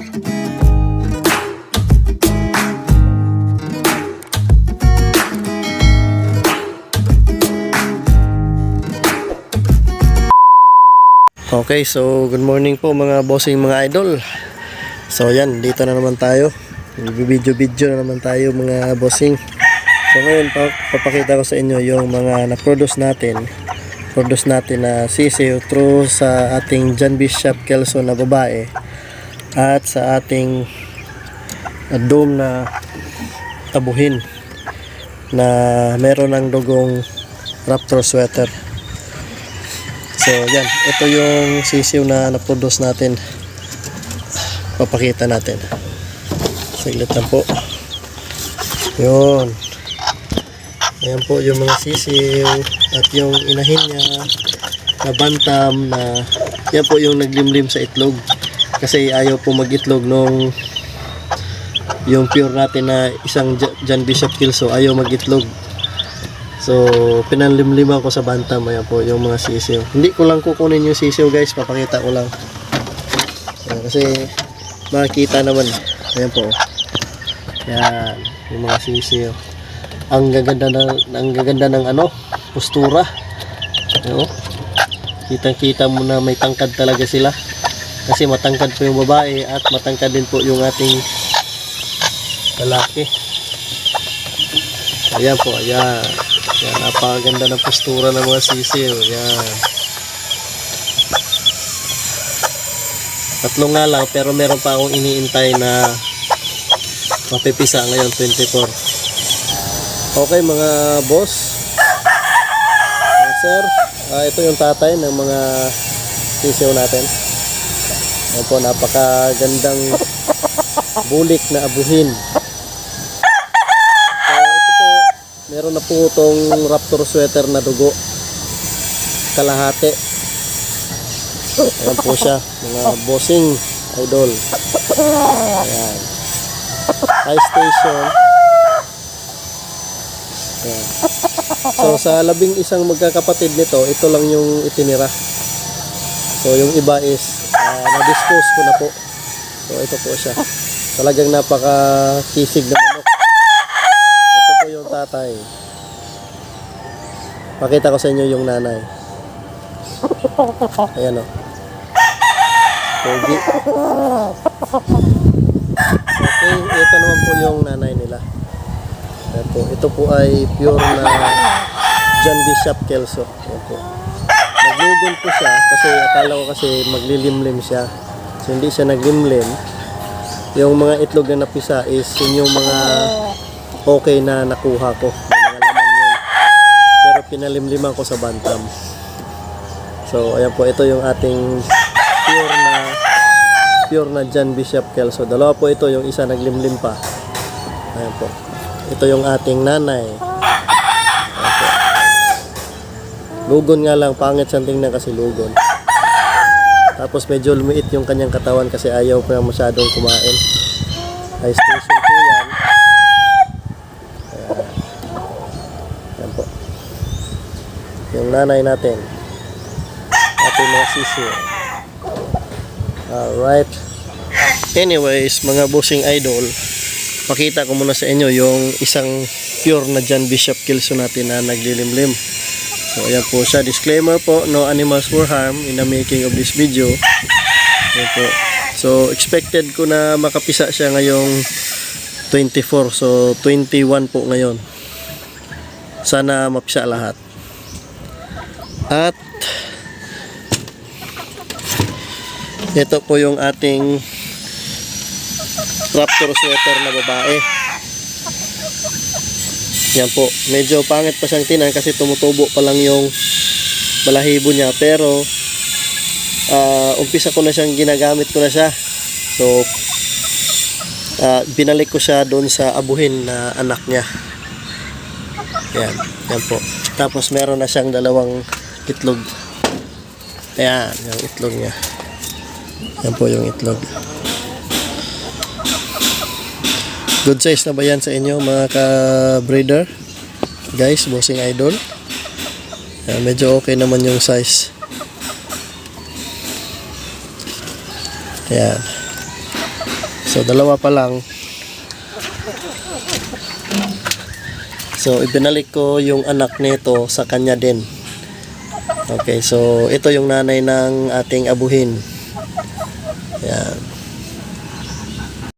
Okay, so good morning po mga bossing mga idol. So yan, dito na naman tayo. Video-video na naman tayo mga bossing. So ngayon, pa- papakita ko sa inyo yung mga na-produce natin. Produce natin na sisiyo through sa ating John Bishop Kelso na babae at sa ating uh, dome na tabuhin na meron ng dugong raptor sweater. So, yan. Ito yung sisiw na na-produce natin. Papakita natin. Saglit lang po. Yun. Ayan po yung mga sisiw at yung inahin niya na bantam na yan po yung naglimlim sa itlog. Kasi ayaw po mag-itlog nung yung pure natin na isang John Bishop Kilso ayaw mag-itlog. So, pinanlimliman ko sa bantam. Ayan po, yung mga sisiw. Hindi ko lang kukunin yung sisiw, guys. Papakita ko lang. Ayan, kasi, makikita naman. Ayan po. Ayan, yung mga sisiw. Ang gaganda ng, ang gaganda ng ano, postura. Ayan, oh. Kitang-kita mo na may tangkad talaga sila. Kasi matangkad po yung babae at matangkad din po yung ating lalaki. Ayan po, ayan. Yan, napakaganda ng postura ng mga sisiw. Yan. Tatlo nga lang, pero meron pa akong iniintay na mapipisa ngayon, 24. Okay mga boss. Uh, sir, ah, ito yung tatay ng mga sisiw natin. Yan po, napakagandang bulik na abuhin. So, ito po, meron na po itong raptor sweater na dugo. Kalahati. Ayan po siya, mga bossing idol. Ayan. High station. Ayan. So, sa labing isang magkakapatid nito, ito lang yung itinira. So, yung iba is, ah, na-dispose ko na po. So, ito po siya. Talagang napaka-kisig na manok. Ito po yung tatay. Pakita ko sa inyo yung nanay. Ayan o. Pogi. Okay, ito naman po yung nanay nila. Ayan po. Ito po ay pure na John Bishop Kelso. Ayan po. Naglugon po siya kasi akala ko kasi maglilimlim siya. So hindi siya naglimlim. Yung mga itlog na napisa is yun yung mga okay na nakuha ko. May mga laman yun. Pero pinalimliman ko sa bantam. So ayan po, ito yung ating pure na pure na John Bishop Kelso. Dalawa po ito, yung isa naglimlim pa. Ayan po. Ito yung ating nanay. Ayan po. Lugon nga lang, pangit siyang tingnan kasi lugon. Tapos medyo lumiit yung kanyang katawan kasi ayaw pa masyadong kumain. High station po yan. Ayan. Ayan po. Yung nanay natin. Ating mga sisi. Alright. Anyways, mga bossing idol, pakita ko muna sa inyo yung isang pure na John Bishop Kilso natin na naglilimlim. So, ayan po siya. Disclaimer po, no animals were harmed in the making of this video. Ayan po. So, expected ko na makapisa siya ngayong 24. So, 21 po ngayon. Sana mapisa lahat. At, ito po yung ating raptor sweater na babae. Yan po. Medyo pangit pa siyang tinan kasi tumutubo pa lang yung balahibo niya. Pero, ah, umpisa ko na siyang ginagamit ko na siya. So, ah, binalik ko siya doon sa abuhin na anak niya. Yan. Yan po. Tapos meron na siyang dalawang itlog. Ayan. Yung itlog niya. Yan po yung itlog. Good size na ba yan sa inyo mga ka-breeder? Guys, bossing idol. Ayan, medyo okay naman yung size. Ayan. So, dalawa pa lang. So, ibinalik ko yung anak nito sa kanya din. Okay, so ito yung nanay ng ating abuhin. Yan.